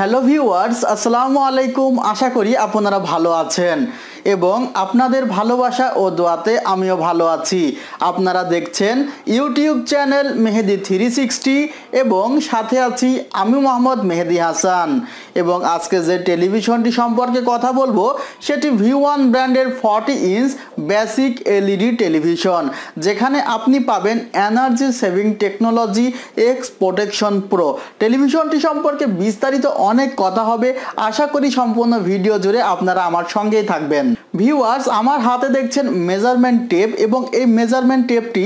Hello viewers, আসসালামু আলাইকুম। আশা করি আপনারা ভালো আছেন এবং আপনাদের ভালোবাসা ও দোয়াতে আমিও ভালো আছি। আপনারা দেখছেন YouTube channel Mehedi three sixty এবং সাথে আছি আমি মোহাম্মদ মেহেদি হাসান। এবং আজকে যে টেলিভিশনটি সম্পর্কে কথা বলব, সেটি ভি ওয়ান ব্র্যান্ডের forty inch basic LED television, যেখানে আপনি পাবেন energy saving technology X protection pro. টেলিভিশনটি সম্পর্কে বিস্তারিত অনেক কথা হবে। আশা করি সম্পূর্ণ ভিডিও জুড়ে আপনারা আমার সঙ্গেই থাকবেন। ভিউয়ার্স আমার হাতে দেখছেন মেজারমেন্ট টেপ এবং এই মেজারমেন্ট টেপটি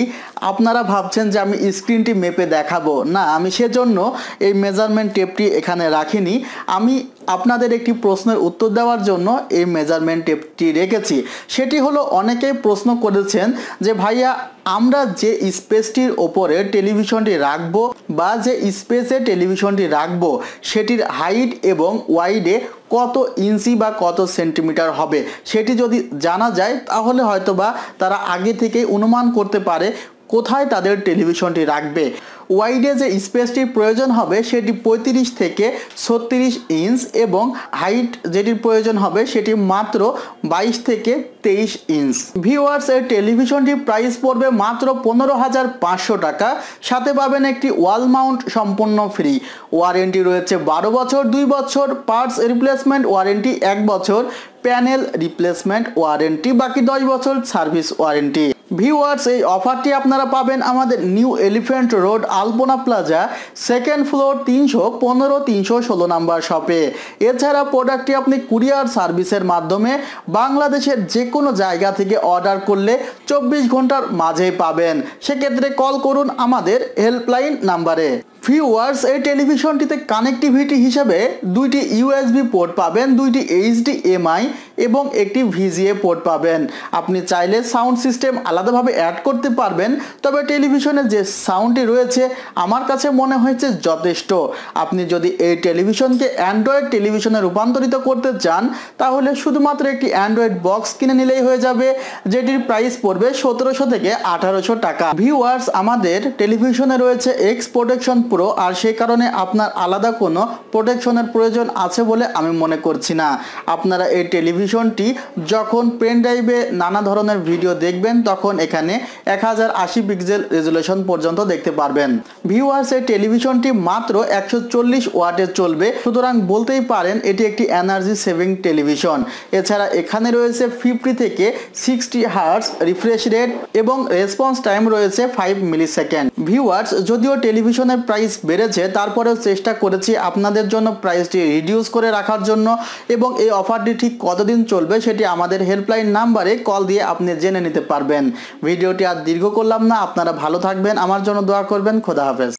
আপনারা ভাবছেন যে আমি স্ক্রিনটি মেপে দেখাবো। না, আমি সেজন্য এই মেজারমেন্ট টেপটি এখানে রাখিনি। আমি আপনাদের একটি প্রশ্নের উত্তর দেওয়ার জন্য এই মেজারমেন্ট টেপটি রেখেছি। সেটি হলো অনেকেই প্রশ্ন করেছেন যে, ভাইয়া, আমরা যে স্পেসটির ওপরে টেলিভিশনটি রাখব বা যে স্পেসে টেলিভিশনটি রাখব, সেটির হাইট এবং ওয়াইডে কত ইঞ্চি বা কত সেন্টিমিটার হবে? সেটি যদি জানা যায়, তাহলে হয়তোবা তারা আগে থেকেই অনুমান করতে পারে কোথায় তাদের টেলিভিশনটি রাখবে। ওয়াইডে যে স্পেসটির প্রয়োজন হবে সেটি পঁয়ত্রিশ থেকে ছত্রিশ ইঞ্চ এবং হাইট যেটির প্রয়োজন হবে সেটি মাত্র বাইশ থেকে তেইশ ইঞ্চ। ভিওয়ার্স এর টেলিভিশনটির প্রাইস পড়বে মাত্র পনেরো হাজার পাঁচশো টাকা। সাথে পাবেন একটি ওয়াল মাউন্ট সম্পূর্ণ ফ্রি। ওয়ারেন্টি রয়েছে বারো বছর, দুই বছর, পার্টস রিপ্লেসমেন্ট ওয়ারেন্টি এক বছর, প্যানেল রিপ্লেসমেন্ট ওয়ারেন্টি, বাকি দশ বছর সার্ভিস ওয়ারেন্টি। ভিউয়ার্স, এই অফারটি আপনারা পাবেন আমাদের New Elephant Road, Alpana plaza, second floor, তিনশো পনেরো, তিনশো ষোলো নাম্বার শপে। এছাড়া প্রোডাক্টটি আপনি কুরিয়ার সার্ভিসের মাধ্যমে বাংলাদেশের যে কোনো জায়গা থেকে অর্ডার করলে চব্বিশ ঘণ্টার মাঝেই পাবেন। সেক্ষেত্রে কল করুন আমাদের হেল্পলাইন নাম্বারে। ভিউয়ার্স, এই টেলিভিশনটিতে কানেক্টিভিটি হিসেবে দুইটি ইউএসবি পোর্ট পাবেন, দুইটি এইচডি এমআই এবং একটি ভিজিএ পোর্ট পাবেন। আপনি চাইলে সাউন্ড সিস্টেম আলাদাভাবে অ্যাড করতে পারবেন, তবে টেলিভিশনের যে সাউন্ডটি রয়েছে, আমার কাছে মনে হয়েছে যথেষ্ট। আপনি যদি এই টেলিভিশনকে অ্যান্ড্রয়েড টেলিভিশনে রূপান্তরিত করতে চান, তাহলে শুধুমাত্র একটি অ্যান্ড্রয়েড বক্স কিনে নিলেই হয়ে যাবে, যেটির প্রাইস পড়বে সতেরোশো থেকে আঠারোশো টাকা। ভিউয়ার্স আমাদের টেলিভিশনে রয়েছে এক্স প্রোটেকশন প্রো আর সেই কারণে আপনার আলাদা কোনো প্রোটেকশনের প্রয়োজন আছে বলে আমি মনে করছি না। আপনারা এই টেলিভিশনটি যখন পেন ড্রাইভে নানা ধরনের ভিডিও দেখবেন তখন এখানে এক হাজার আশি পিক্সেল রেজুলেশন পর্যন্ত দেখতে পারবেন। ভিউয়ার্স এই টেলিভিশনটি মাত্র একশো চল্লিশ ওয়াটে চলবে। সুতরাং বলতেই পারেন এটি একটি এনার্জি সেভিং টেলিভিশন এছাড়া এখানে রয়েছে ফিফটি থেকে সিক্সটি হার্স রিফ্রেশ রেট এবং রেসপন্স টাইম রয়েছে ফাইভ মিলি সেকেন্ড ভিউয়ার্স যদিও টেলিভিশনের প্রাইস বেড়েছে, তারপরেও চেষ্টা করেছি আপনাদের জন্য প্রাইসটি রিডিউস করে রাখার জন্য এবং এই অফারটি ঠিক কতদিন চলবে সেটি আমাদের হেল্পলাইন নাম্বারে কল দিয়ে আপনি জেনে নিতে পারবেন। ভিডিওটি আর দীর্ঘ করলাম না আপনারা ভালো থাকবেন আমার জন্য দোয়া করবেন খোদা হাফেজ।